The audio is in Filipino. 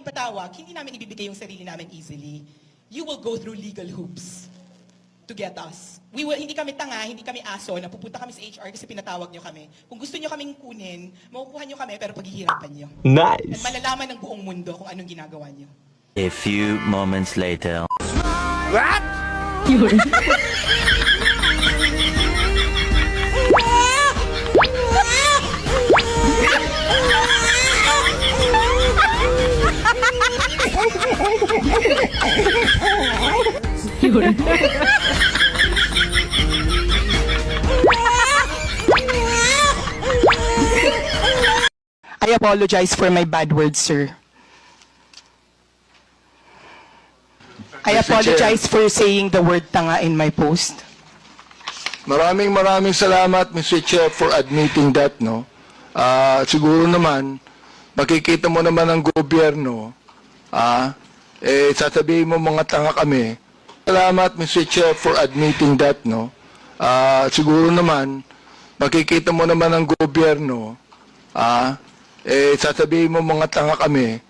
ipatawag, hindi namin ibibigay yung sarili namin easily. You will go through legal hoops to get us. We will, hindi kami tanga, hindi kami aso, na pupunta kami sa HR kasi pinatawag nyo kami. Kung gusto nyo kaming kunin, makukuha nyo kami pero paghihirapan nyo. At Nice. malalaman ng buong mundo kung anong ginagawa nyo. A few moments later. I apologize for my bad words, sir. I Mr. apologize for saying the word tanga in my post. Maraming maraming salamat, Mr. Chair, for admitting that, no? Ah, siguro naman, makikita mo naman ang gobyerno, ah, eh, sasabihin mo mga tanga kami. Salamat, Mr. Chair, for admitting that, no? Ah, siguro naman, makikita mo naman ang gobyerno, ah, eh, sasabihin mo mga tanga kami.